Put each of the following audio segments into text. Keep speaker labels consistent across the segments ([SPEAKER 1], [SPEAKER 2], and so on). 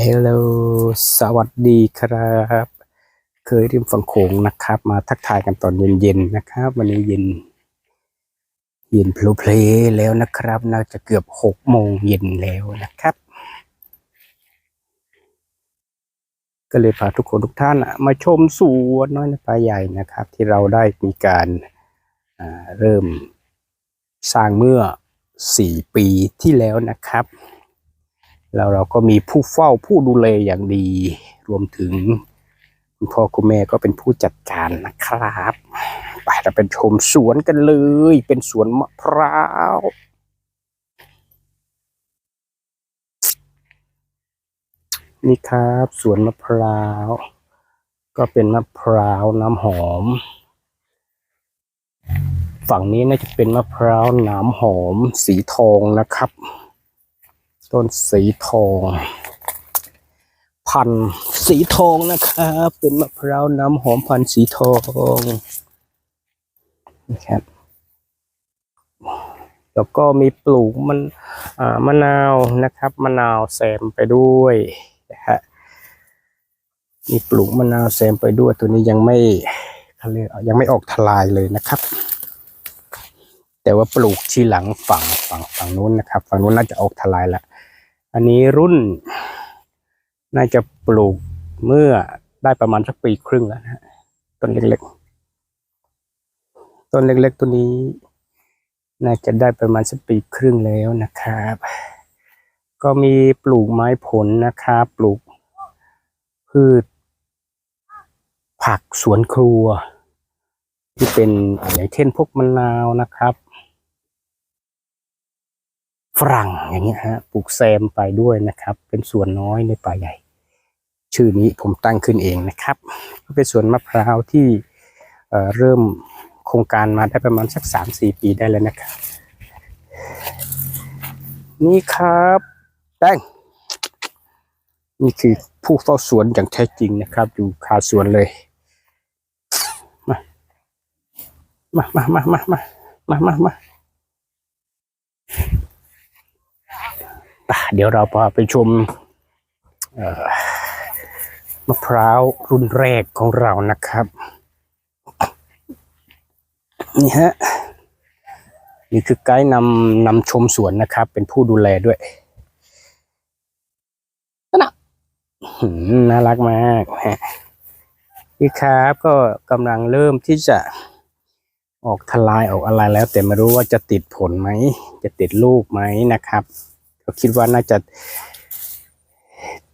[SPEAKER 1] เฮลโลสวัสดีครับ เคยริมฝั่งโขงนะครับ มาทักทายกันตอนเย็นๆนะครับ วันนี้เย็น เย็นพลุเพลแล้วนะครับ น่าจะเกือบหกโมงเย็นแล้วนะครับ ก็เลยพาทุกคนทุกท่านมาชมสวนน้อยในป่าใหญ่นะครับ ที่เราได้มีการเริ่มสร้างเมื่อสี่ปีที่แล้วนะครับ แล้วเราก็มีผู้เฝ้าผู้ดูแลอย่างดี รวมถึงคุณพ่อคุณแม่ก็เป็นผู้จัดการนะครับไปเราเป็นชมสวนกันเลย เป็นสวนมะพร้าวนี่ครับสวนมะพร้าว ก็เป็นมะพร้าวน้ำหอม ฝั่งนี้น่าจะเป็นมะพร้าวน้ำหอมสีทองนะครับ ต้นสีทอง พันสีทองนะครับ เป็นมะพร้าวน้ำหอมพันสีทองนะครับแล้วก็มีปลูกมันมะนาวนะครับมะนาวแซมไปด้วยนะฮะมีปลูกมะนาวแซมไปด้วยตัวนี้ยังไม่เขาเรียกยังไม่ออกทลายเลยนะครับ แต่ว่าปลูกทีหลังฝั่งฝั่งฝั่งนู้นนะครับ ฝั่งนู้นน่าจะออกทลายละอันนี้รุ่น น่าจะปลูกเมื่อได้ประมาณสักปีครึ่งแล้วนะต้นเล็กๆ ต้นเล็กๆ ตัวนี้ น่าจะได้ประมาณสักปีครึ่งแล้วนะครับ ก็มีปลูกไม้ผลนะครับปลูกพืช ผักสวนครัว ที่เป็นอย่างเช่นพวกมะนาวนะครับ รั่งอย่างเงี้ยฮะปลูกแซมไปด้วยนะครับ เป็นส่วนน้อยในป่าใหญ่ ชื่อนี้ผมตั้งขึ้นเองนะครับ ก็เป็นสวนมะพร้าวที่เเริ่มโครงการมาได้ประมาณสักสามสี่ปีได้แล้วนะครับ นี่ครับแป้งนี่คือผู้เฝ้าสวนอย่างแท้จริงนะครับ อยู่คาสวนเลย มา มามามามามามามา เดี๋ยวเราพาไปชมเอ่อมะพร้าวรุ่นแรกของเรานะครับ นี่ฮะนี่คือไกด์นำนำชมสวนนะครับ เป็นผู้ดูแลด้วยนั่นน่ะหืมน่ารักมากฮะนี่ครับก็กำลังเริ่มที่จะออกทลายออกอะไรแล้ว แต่ไม่รู้ว่าจะติดผลไหม จะติดลูกไหมนะครับก็ คิดว่าน่าจะ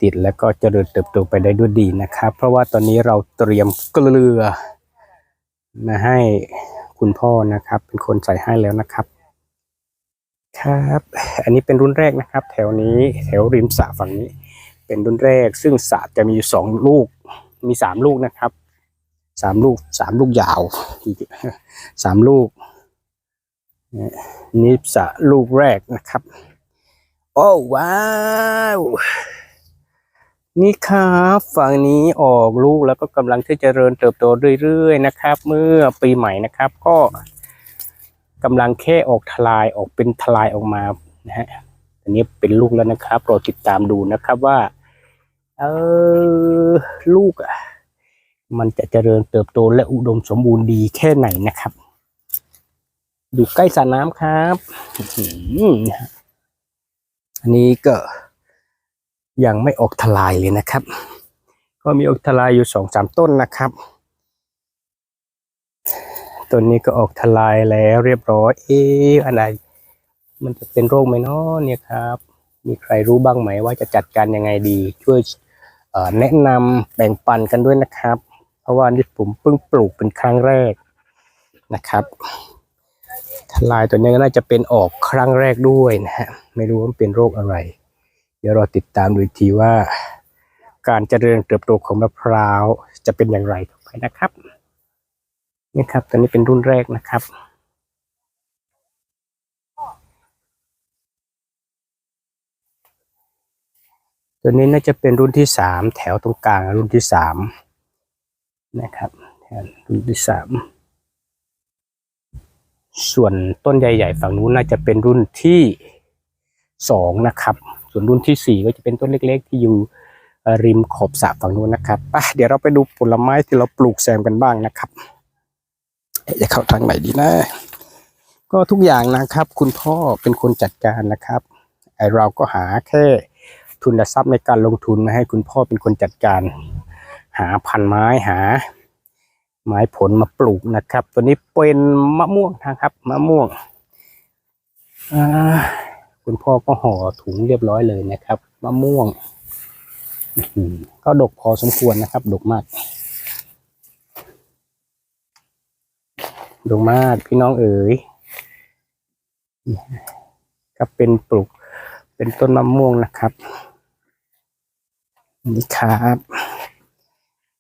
[SPEAKER 1] ติดแล้วก็เจริญเติบโตไปได้ด้วยดีนะครับ เพราะว่าตอนนี้เราเตรียมเกลือมาให้คุณพ่อนะครับ เป็นคนใส่ให้แล้วนะครับ ครับ อันนี้เป็นรุ่นแรกนะครับ แถวนี้แถวริมสระฝั่งนี้ เป็นรุ่นแรก ซึ่งสระจะมีอยู่สองลูก มีสามลูกนะครับสามลูกสามลูกยาวสามลูกนี่สระลูกแรกนะครับ โอ้ว้าว นี่ครับฝั่งนี้ออกลูกแล้วก็กำลังที่จะเจริญเติบโตเรื่อยๆนะครับ เมื่อปีใหม่นะครับ ก็กำลังแค่ออกทลายออกเป็นทลายออกมานะฮะอันนี้เป็นลูกแล้วนะครับเราติดตามดูนะครับว่า เออลูกอะมันจะเจริญเติบโตและอุดมสมบูรณ์ดีแค่ไหนนะครับอยู่ใกล้สระน้ำครับ อันนี้ก็ยังไม่ออกทลายเลยนะครับ ก็มีออกทลายอยู่สองสามต้นนะครับต้นนี้ก็ออกทลายแล้วเรียบร้อย เอ๊ะอะไร มันจะเป็นโรคไหมเนาะเนี่ยครับ มีใครรู้บ้างไหมว่าจะจัดการยังไงดี ช่วยแนะนำแบ่งปันกันด้วยนะครับ เพราะว่านี่ผมเพิ่งปลูกเป็นครั้งแรกนะครับ ลายตัวนี้ก็น่าจะเป็นออกครั้งแรกด้วยนะฮะไม่รู้ว่าเป็นโรคอะไร เดี๋ยวเราติดตามดูอีกทีว่า การเจริญเติบโตของมะพร้าวจะเป็นอย่างไรต่อไปนะครับนี่ครับตัวนี้เป็นรุ่นแรกนะครับตัวนี้น่าจะเป็นรุ่นที่สามแถวตรงกลางรุ่นที่สามนะครับแถวรุ่นที่สาม ส่วนต้นใหญ่ๆฝั่งนู้นน่าจะเป็นรุ่นที่สองนะครับ ส่วนรุ่นที่สี่ก็จะเป็นต้นเล็ก ๆ ที่อยู่ริมขอบสระฝั่งนู้นนะครับไปเดี๋ยวเราไปดูผลไม้ที่เราปลูกแซมกันบ้างนะครับเอ๊ะจะเข้าทางไหนดีนะ ก็ทุกอย่างนะครับ คุณพ่อเป็นคนจัดการนะครับไอเราก็หาแค่ทุนทรัพย์ในการลงทุนมาให้คุณพ่อเป็นคนจัดการ หาพันไม้หา ไม้ผลมาปลูกนะครับ ตัวนี้เป็นมะม่วงนะครับมะม่วงคุณพ่อก็ห่อถุงเรียบร้อยเลยนะครับมะม่วงก็ดกพอสมควรนะครับ ดกมาก ดกมากพี่น้องเอ๋ยก็เป็นปลูกเป็นต้นมะม่วงนะครับนี่ครับ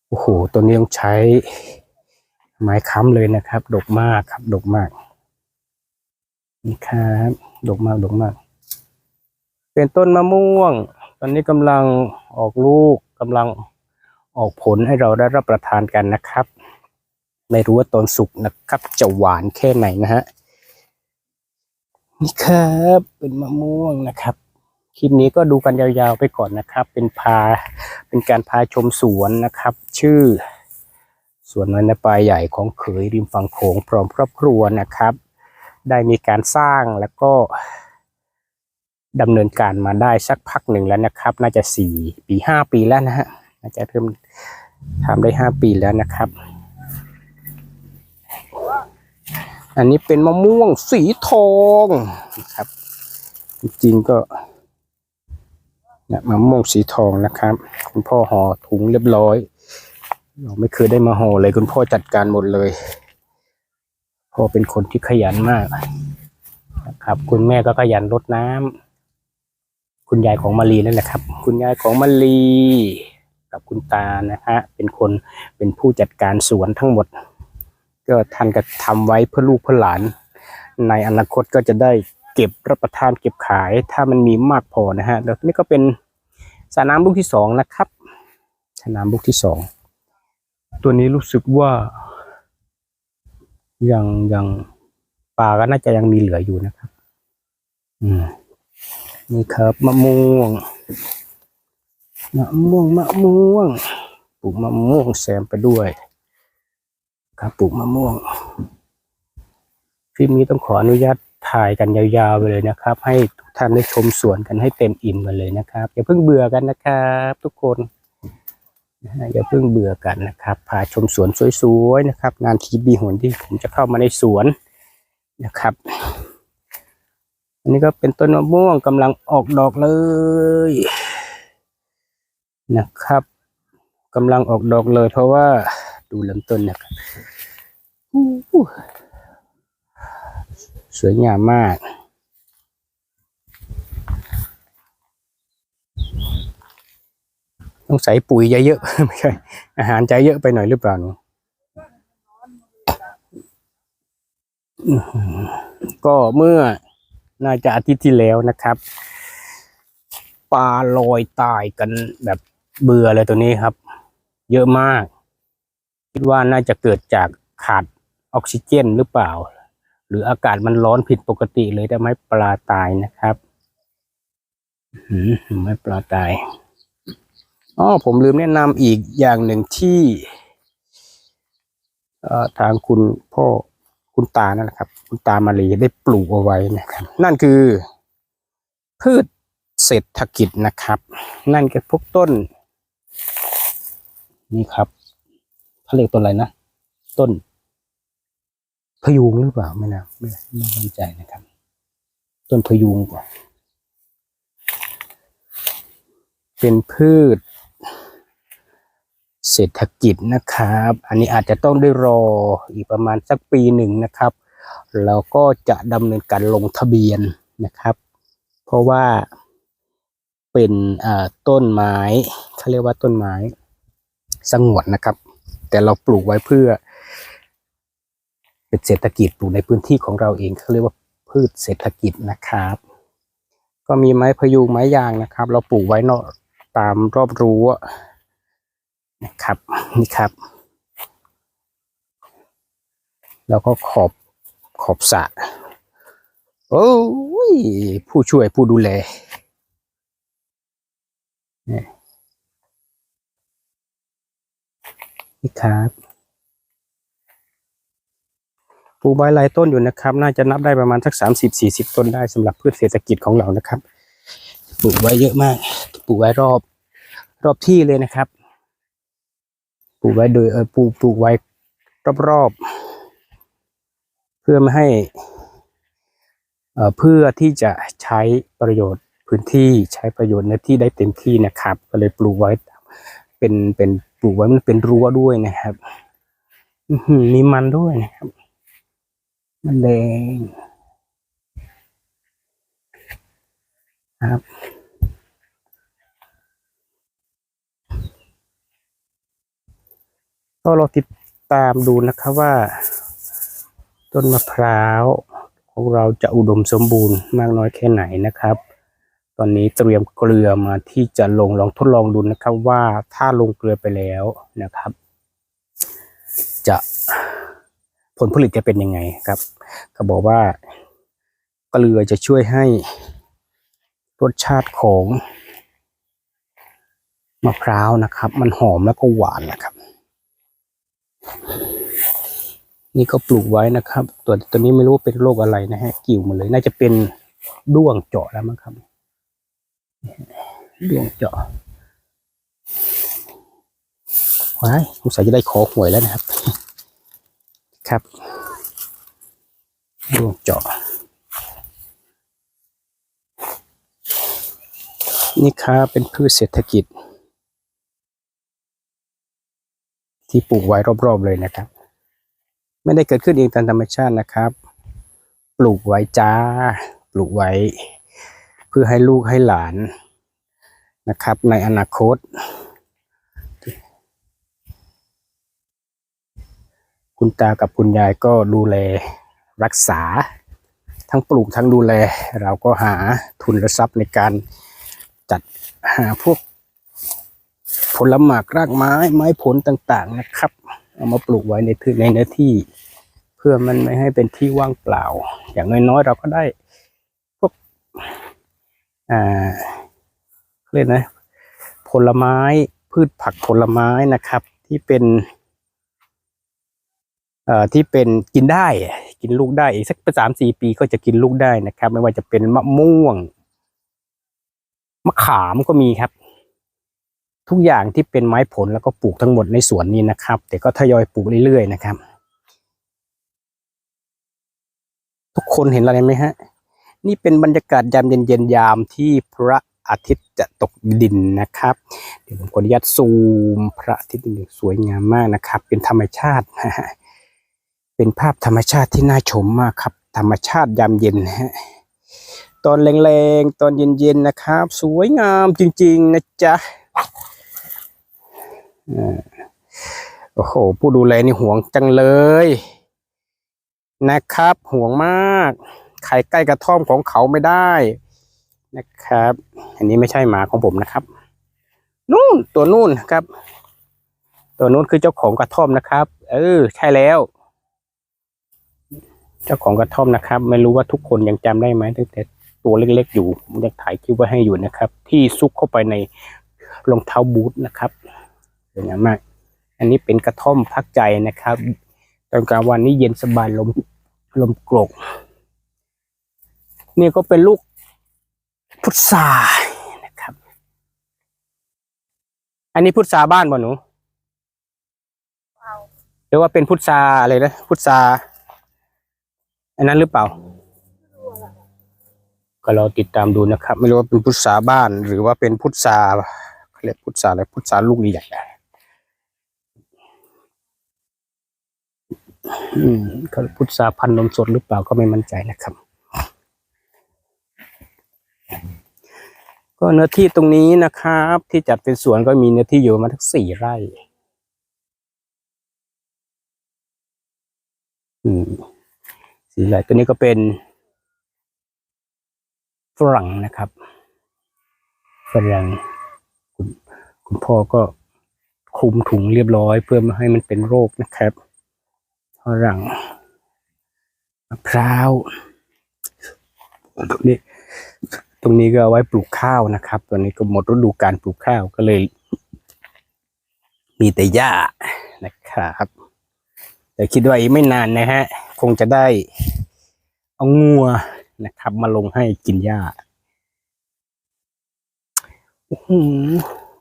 [SPEAKER 1] โอ้โหตัวนี้ต้องใช้ ไม้ค้ำเลยนะครับ ดกมากครับ ดกมากนี่ครับดกมากดกมาก เป็นต้นมะม่วง ตอนนี้กำลังออกลูกกำลังออกผลให้เราได้รับประทานกันนะครับ ไม่รู้ว่าตอนสุกนะครับ จะหวานแค่ไหนนะฮะนี่ครับเป็นมะม่วงนะครับคลิปนี้ก็ดูกันยาวๆไปก่อนนะครับ เป็นพาเป็นการพาชมสวนนะครับ ชื่อ ส่วนน้อยในปลายใหญ่ของเขยริมฝั่งโขงพร้อมครอบครัวนะครับ ได้มีการสร้างแล้วก็ดำเนินการมาได้สักพักหนึ่งแล้วนะครับ น่าจะสี่ปีห้าปีแล้วนะฮะน่าจะเริ่มทำได้ห้าปีแล้วนะครับ อันนี้เป็นมะม่วงสีทองนะครับ จริงๆก็มะม่วงสีทองนะครับ คุณพ่อห่อถุงเรียบร้อย เราไม่เคยได้มาห่อเลยคุณพ่อจัดการหมดเลยพ่อเป็นคนที่ขยันมากนะครับ คุณแม่ก็ขยันรดน้ำคุณยายของมารีนั่นแหละครับ คุณยายของมารีกับคุณตานะฮะเป็นคนเป็นผู้จัดการสวนทั้งหมด ก็ท่านก็ทำไว้เพื่อลูกเพื่อหลาน ในอนาคตก็จะได้เก็บรับประทานเก็บขาย ถ้ามันมีมากพอนะฮะแล้วนี่ก็เป็นสระน้ำลูกที่สองนะครับสระน้ำลูกที่สอง ตัวนี้รู้สึกว่ายังยังปลาก็น่าจะยังมีเหลืออยู่นะครับ อืมนี่ครับมะม่วงมะม่วงมะม่วงปลูกมะม่วงแซมไปด้วย ครับปลูกมะม่วงคลิปนี้ต้องขออนุญาตถ่ายกันยาวๆไปเลยนะครับ ให้ทุกท่านได้ชมสวนกันให้เต็มอิ่มกันเลยนะครับอย่าเพิ่งเบื่อกันนะครับ ทุกคน อย่าเพิ่งเบื่อกันนะครับ พาชมสวนสวยๆนะครับ งานทีบีหนที่ผมจะเข้ามาในสวนนะครับ อันนี้ก็เป็นต้นมะม่วงกำลังออกดอกเลยนะครับกำลังออกดอกเลย เพราะว่าดูลำต้นนะครับสวยงามมาก ต้องใส่ปุ๋ยเยอะๆไม่ใช่อาหารใจเยอะไปหน่อยหรือเปล่าหนูก็เมื่อน่าจะอาทิตย์ที่แล้วนะครับปลาลอยตายกันแบบเบื่อเลยตัวนี้ครับ เยอะมาก คิดว่าน่าจะเกิดจากขาดออกซิเจนหรือเปล่า หรืออากาศมันร้อนผิดปกติเลยทำให้ปลาตายนะครับหือไม่ปลาตาย อ๋อผมลืมแนะนำอีกอย่างหนึ่งที่ทางคุณพ่อคุณตานั่นแหละครับ คุณตามาลีได้ปลูกเอาไว้นะครับ นั่นคือพืชเศรษฐกิจนะครับ นั่นก็พวกต้น นี่ครับเขาเรียกต้นอะไรนะ ต้นพยุงหรือเปล่าไม่นะไม่ไม่มั่นใจนะครับ ต้นพยุงก่อนเป็นพืช เศรษฐกิจนะครับ อันนี้อาจจะต้องได้รออีกประมาณสักปีหนึ่งนะครับ แล้วก็จะดำเนินการลงทะเบียนนะครับ เพราะว่าเป็นต้นไม้เขาเรียกว่าต้นไม้สงวนนะครับ แต่เราปลูกไว้เพื่อ เป็นเศรษฐกิจปลูกในพื้นที่ของเราเองเขาเรียกว่าพืชเศรษฐกิจนะครับ ก็มีไม้พยูงไม้ยางนะครับ เราปลูกไว้เนาะตามรอบรั้ว นะครับนี่ครับ แล้วก็ขอบขอบสะโอ้ยผู้ช่วยผู้ดูแลนี่ครับปลูกไว้หลายต้นอยู่นะครับ น่าจะนับได้ประมาณสักสามสิบสี่สิบต้นได้สำหรับพืชเศรษฐกิจของเรานะครับ ปลูกไว้เยอะมาก ปลูกไว้รอบ รอบที่เลยนะครับ ปลูกไว้โดยเออปลูกปลูกไว้รอบๆเพื่อไม่ให้เพื่อที่จะใช้ประโยชน์พื้นที่ใช้ประโยชน์เนื้อที่ได้เต็มที่นะครับ ก็เลยปลูกไว้เป็นเป็นปลูกไว้มันเป็นรั้วด้วยนะครับมีมันด้วยนะครับมันแดงครับ ก็เราติดตามดูนะครับว่า ต้นมะพร้าวของเราจะอุดมสมบูรณ์มากน้อยแค่ไหนนะครับ ตอนนี้เตรียมเกลือมาที่จะลงลองทดลองดูนะครับว่าถ้าลงเกลือไปแล้วนะครับ จะผลผลิตจะเป็นยังไงครับเขาบอกว่าเกลือจะช่วยให้รสชาติของมะพร้าวนะครับ มันหอมแล้วก็หวานนะครับ นี่ก็ปลูกไว้นะครับ ตัวตัวนี้ไม่รู้ว่าเป็นโรคอะไรนะฮะ กิ่วหมาเลย น่าจะเป็นด้วงเจาะแล้วมั้งครับด้วงเจาะว้ายสงสัยจะได้ขอหวยแล้วนะครับ ครับด้วงเจาะ นี่ครับเป็นพืชเศรษฐกิจ ที่ปลูกไว้รอบๆเลยนะครับ ไม่ได้เกิดขึ้นเองตามธรรมชาตินะครับ ปลูกไว้จ้า ปลูกไว้ เพื่อให้ลูกให้หลานนะครับ ในอนาคต คุณตากับคุณยายก็ดูแลรักษา ทั้งปลูกทั้งดูแล เราก็หาทุนทรัพย์ในการจัดหาพวก ผลหมากรากไม้ไม้ผลต่างๆนะครับ เอามาปลูกไว้ในพื้นในเนื้อที่ เพื่อมันไม่ให้เป็นที่ว่างเปล่า อย่างน้อยๆเราก็ได้พวกอ่าเรียกนะผลไม้พืชผักผลไม้นะครับ ที่เป็นเอ่อที่เป็นกินได้ กินลูกได้อีกสักสามสี่ปีก็จะกินลูกได้นะครับ ไม่ว่าจะเป็นมะม่วงมะขามก็มีครับ ทุกอย่างที่เป็นไม้ผลแล้วก็ปลูกทั้งหมดในสวนนี้นะครับ แต่ก็ทยอยปลูกเรื่อยๆนะครับ ทุกคนเห็นอะไรไหมฮะ นี่เป็นบรรยากาศยามเย็นๆยามที่พระอาทิตย์จะตกดินนะครับ เดี๋ยวผมขออนุญาตซูมพระอาทิตย์ดหนึ่งสวยงามมากนะครับ เป็นธรรมชาติ เป็นภาพธรรมชาติที่น่าชมมากครับ ธรรมชาติยามเย็นฮะตอนแรงๆ ตอนเย็นๆ นะครับ สวยงามจริงๆ นะจ๊ะ โอ้โห ผู้ดูแลนี่ห่วงจังเลย นะครับ ห่วงมากใครใกล้กระท่อมของเขาไม่ได้นะครับ อันนี้ไม่ใช่หมาของผมนะครับ นู่นตัวนู่นครับ ตัวนู่นคือเจ้าของกระท่อมนะครับ เออ ใช่แล้ว เจ้าของกระท่อมนะครับ ไม่รู้ว่าทุกคนยังจำได้ไหมตั้งแต่ตัวเล็กๆอยู่ผมยังถ่ายคลิปไว้ให้อยู่นะครับ ที่ซุกเข้าไปในรองเท้าบูทนะครับ วยงามมาก อันนี้เป็นกระท่อมพักใจนะครับ ตอนกลางวันนี้เย็นสบายลมลมโกรกนี่ก็เป็นลูกพุทรานะครับ อันนี้พุทราบ้านบ่หนูหรือว่าเป็นพุทราอะไรนะพุทราอันนั้นหรือเปล่า ก็เราติดตามดูนะครับ ไม่รู้ว่าเป็นพุทราบ้าน หรือว่าเป็นพุทราเขาเรียกพุทราอะไรพุทราลูกใหญ่ๆ อืม เขาพุทราพันธุ์นมสดหรือเปล่าก็ไม่มั่นใจนะครับ ก็เนื้อที่ตรงนี้นะครับ ที่จัดเป็นสวนก็มีเนื้อที่อยู่ประมาทั้งสี่ไร่สี่ไร่ตัวนี้ก็เป็นฝรั่งนะครับฝรั่งคุณคุณพ่อก็คลุมถุงเรียบร้อยเพื่อไม่ให้มันเป็นโรคนะครับ รั่งมะพร้าวตรงนี้ตรงนี้ก็เอาไว้ปลูกข้าวนะครับตอนนี้ก็หมดฤดูการปลูกข้าวก็เลย มีแต่หญ้านะครับ แต่คิดว่าอีกไม่นานนะฮะ คงจะได้เอางัวนะครับ มาลงให้กินหญ้าอื้อหือ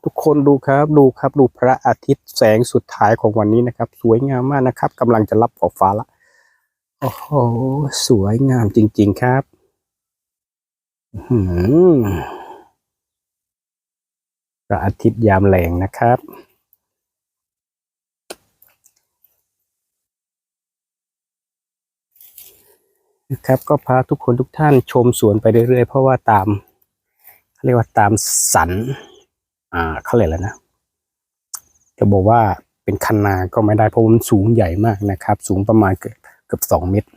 [SPEAKER 1] ทุกคนดูครับดูครับดูพระอาทิตย์แสงสุดท้ายของวันนี้นะครับ สวยงามมากนะครับกำลังจะรับขอบฟ้าละโอ้โหสวยงามจริง ๆครับอืพระอาทิตย์ยามแรงนะครับนะครับก็พาทุกคนทุกท่านชมสวนไปเรื่อยๆ เพราะว่าตามเรียกว่าตามสัน อ่าเขาเรียกอะไรนะจะบอกว่าเป็นคันนาก็ไม่ได้เพราะมันสูงใหญ่มากนะครับ สูงประมาณเกือบเกือบสองเมตร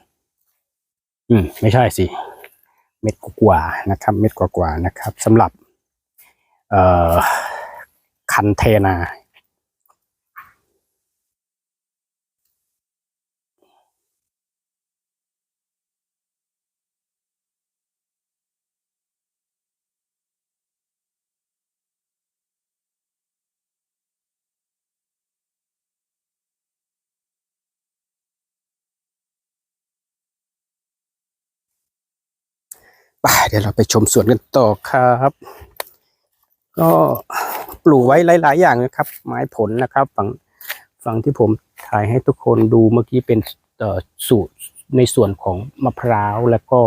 [SPEAKER 1] อืม ไม่ใช่สิเม็ดกว่าๆนะครับ เม็ดกว่าๆนะครับสำหรับ เอ่อคันเทนา ไปเดี๋ยวเราไปชมสวนกันต่อครับ ก็ปลูกไว้หลาย ๆ อย่างนะครับ ไม้ผลนะครับ ฝั่งฝั่งที่ผมถ่ายให้ทุกคนดูเมื่อกี้เป็นต่อสูตรในส่วนของมะพร้าวแล้วก็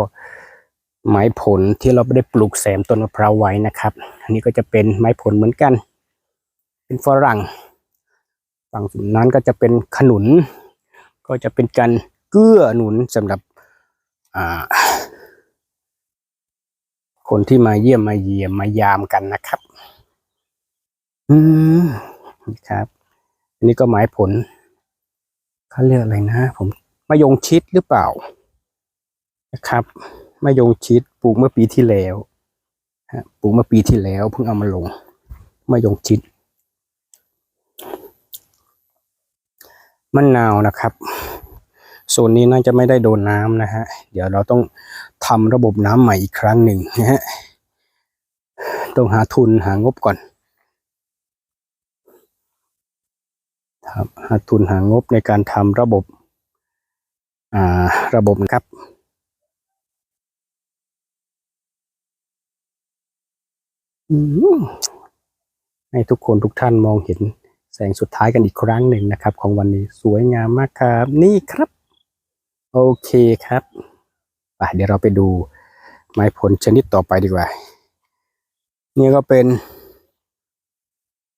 [SPEAKER 1] ไม้ผลที่เราไได้ปลูกแซมต้นมะพร้าวไว้นะครับ อันนี้ก็จะเป็นไม้ผลเหมือนกัน เป็นฝรั่ง ฝั่งนั้นก็จะเป็นขนุน ก็จะเป็นการเกื้อหนุนสำหรับอ่า คนที่มาเยี่ยมมาเยี่ยมมายามกันนะครับ อืมนี่ครับ อันนี้ก็หมายผลเขาเรียกอะไรนะผมมะยงชิดหรือเปล่า นะครับมะยงชิดปลูกเมื่อปีที่แล้วฮะปลูกเมื่อปีที่แล้วเพิ่งเอามาลงมะยงชิดมะนาวนะครับ โซนนี้น่าจะไม่ได้โดนน้ำนะฮะ เดี๋ยวเราต้องทำระบบน้ำใหม่อีกครั้งหนึ่งนะฮะ ต้องหาทุนหางบก่อนครับหาทุนหางบในการทำระบบอ่าระบบนะครับอืมให้ทุกคนทุกท่านมองเห็นแสงสุดท้ายกันอีกครั้งหนึ่งนะครับ ของวันนี้สวยงามมากครับ นี่ครับ โอเคครับไปเดี๋ยวเราไปดูไม้ผลชนิดต่อไปดีกว่า นี่ก็เป็น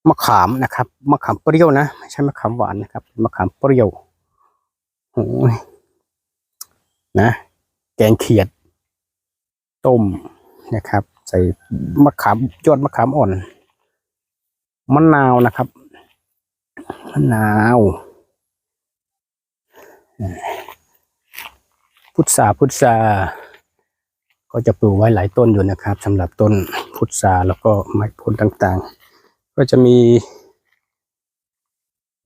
[SPEAKER 1] มะขามนะครับมะขามเปรี้ยวนะไม่ใช่มะขามหวานนะครับมะขามเปรี้ยวโอ้ยนะ แกงเขียด ต้มนะครับ ใส่มะขามยอดมะขามอ่อนมะนาวนะครับมะนาว พุทราพุทราก็จะปลูกไว้หลายต้นอยู่นะครับสำหรับต้นพุทราแล้วก็ไม้ผลต่างๆ ก็จะมี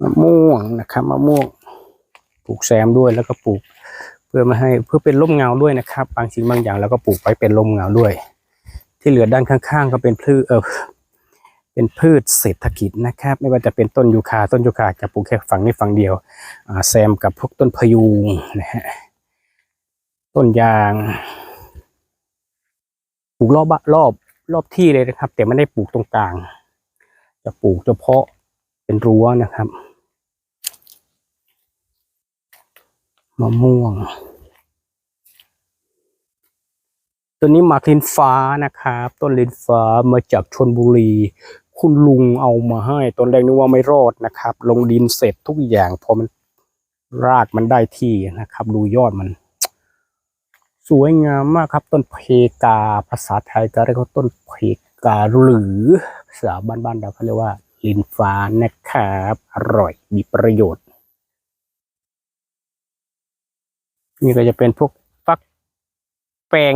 [SPEAKER 1] มะม่วงนะครับมะม่วงปลูกแซมด้วยแล้วก็ปลูกเพื่อมาให้เพื่อเป็นร่มเงาด้วยนะครับ บางสิ่งบางอย่างแล้วก็ปลูกไว้เป็นร่มเงาด้วย ที่เหลือด้านข้างๆ ก็เป็นพืชเออเป็นพืชเศรษฐกิจนะครับ ไม่ว่าจะเป็นต้นยูคาต้นยูคาจะปลูกแค่ฝั่งนี้ฝั่งเดียวแซมกับพวกต้นพยูงนะฮะ ต้นยางปลูกรอบรอบรอบที่เลยนะครับ แต่ไม่ได้ปลูกตรงกลาง จะปลูกเฉพาะเป็นรั้วนะครับมะม่วง ตัวนี้หมากลินฟ้านะครับ ต้นลินฟ้ามาจากชนบุรี คุณลุงเอามาให้ตอนแรกนึกว่าไม่รอดนะครับ ลงดินเสร็จทุกอย่างพอมันรากมันได้ที่นะครับ ดูยอดมัน สวยงามมากครับ ต้นเพกาภาษาไทยก็เรียกว่าต้นเพกาหรือภาษาบ้านๆเราเขาเรียกว่าลินฟ้านะครับอร่อยมีประโยชน์ นี่ก็จะเป็นพวกฟักแปง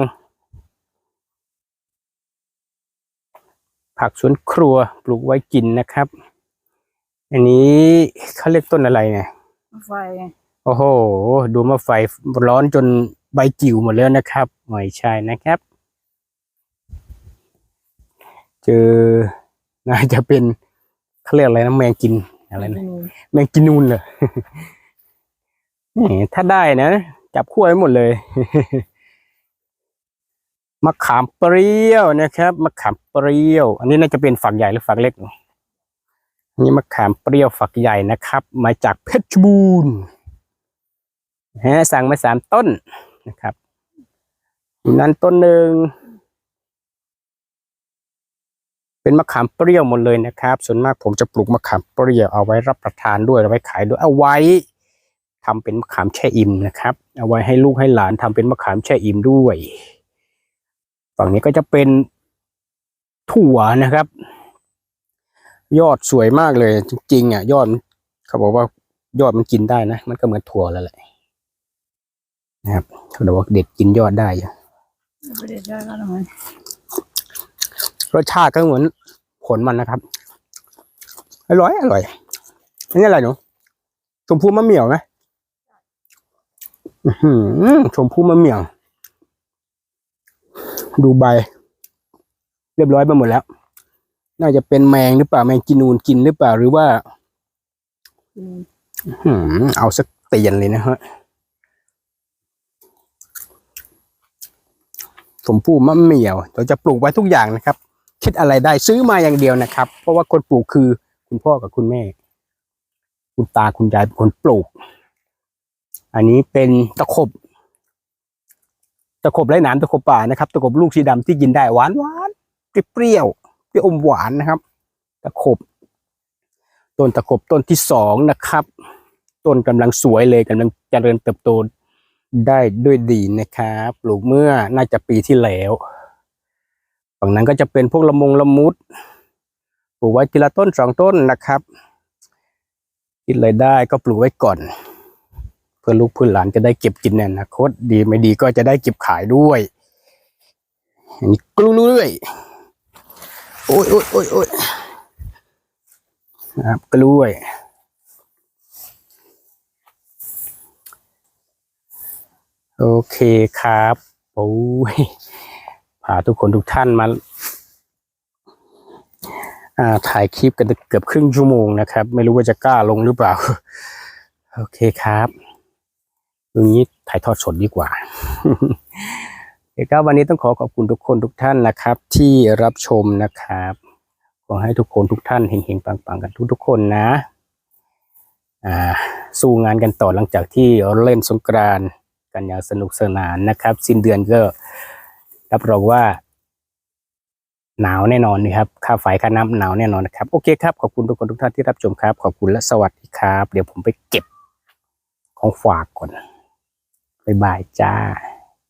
[SPEAKER 1] ผักสวนครัวปลูกไว้กินนะครับ อันนี้เขาเรียกต้นอะไรเนี่ย
[SPEAKER 2] ไฟ
[SPEAKER 1] โอ้โห ดูมาไฟร้อนจน ใบจิ๋วหมดแล้วนะครับไม่ใช่นะครับ เจอน่าจะเป็นเขาเรียกอะไรนะแมงกินอะไรนะแมงกินนูนเหรอนี่ถ้าได้นะจับขั้วไว้หมดเลยมะขามเปรี้ยวนะครับมะขามเปรี้ยว อันนี้น่าจะเป็นฝักใหญ่หรือฝักเล็กอันนี่มะขามเปรี้ยวฝักใหญ่นะครับ มาจากเพชรบูรณ์ฮะสั่งมาสามต้น นะครับนั้นต้นหนึ่งเป็นมะขามเปรี้ยวหมดเลยนะครับ ส่วนมากผมจะปลูกมะขามเปรี้ยวเอาไว้รับประทานด้วยเอาไว้ขายด้วยเอาไว้ทำเป็นมะขามแช่อิ่มนะครับ เอาไว้ให้ลูกให้หลานทำเป็นมะขามแช่อิ่มด้วย ฝั่งนี้ก็จะเป็นถั่วนะครับ ยอดสวยมากเลยจริงๆอะยอดเขาบอกว่ายอดมันกินได้นะ มันก็เหมือนถั่วแล้วแหละ นะครับเขาบอกว่าเด็ดกินยอดได้อยู่
[SPEAKER 2] ไม่ได้ได้แล้วหรอมัน
[SPEAKER 1] รสชาติก็เหมือนผลมันนะครับ อร่อย อร่อยอันนี้อะไรหนูชมพูมะเหมี่ยวไหมอื้อหือชมพูมะเหมี่ยว ดูใบ เรียบร้อยไปหมดแล้ว น่าจะเป็นแมงหรือเปล่า แมงกินูนกินหรือเปล่าหรือว่า
[SPEAKER 2] อืม
[SPEAKER 1] หืมเอาสักเตียนเลยนะฮะ ชมพู่มะเหมี่ยวเราจะปลูกไว้ทุกอย่างนะครับ คิดอะไรได้ซื้อมาอย่างเดียวนะครับ เพราะว่าคนปลูกคือคุณพ่อกับคุณแม่ คุณตาคุณยายเป็นคนปลูก อันนี้เป็นตะขบตะขบไร้หนามตะขบป่านะครับตะขบลูกสีดำที่กินได้หวานหวานเปรี้ยวเปรี้ยวอมหวานนะครับ ตะขบต้นตะขบต้นที่สองนะครับ ต้นกำลังสวยเลยกำลังเจริญเติบโต ได้ด้วยดีนะครับปลูกเมื่อน่าจะปีที่แล้วฝั่งนั้นก็จะเป็นพวกละมงละมุด ปลูกไว้ทีละต้นสองต้นนะครับคิดเลยได้ก็ปลูกไว้ก่อน เพื่อลูกเพื่อหลานจะได้เก็บกินในอนาคตดีไม่ดีก็จะได้เก็บขายด้วยอันนี้กล้วยโอ้ยโอ้ยโอ้ยโอ้ยนะครับกล้วย โอเคครับโอ้ยพาทุกคนทุกท่านมาาถ่ายคลิปกันเกือบครึ่งชั่วโมงนะครับ ไม่รู้ว่าจะกล้าลงหรือเปล่า โอเคครับตรงนี้ถ่ายทอดสดดีกว่าโอเคครับวันนี้ต้องขอขอบคุณทุกคนทุกท่านนะครับ ที่รับชมนะครับ ขอให้ทุกคนทุกท่านเฮงๆปังๆกันทุกๆคนนะ อ่า สู้งานกันต่อหลังจากที่เล่นสงกรานต์ กันอย่างสนุกสนานนะครับ สิ้นเดือนก็รับรองว่า หนาวแน่นอนนะครับ ค่าไฟค่าน้ำหนาวแน่นอนนะครับ โอเคครับ ขอบคุณทุกคนทุกท่านที่รับชมครับ ขอบคุณและสวัสดีครับ เดี๋ยวผมไปเก็บของฝากก่อนบ๊ายบายจ้า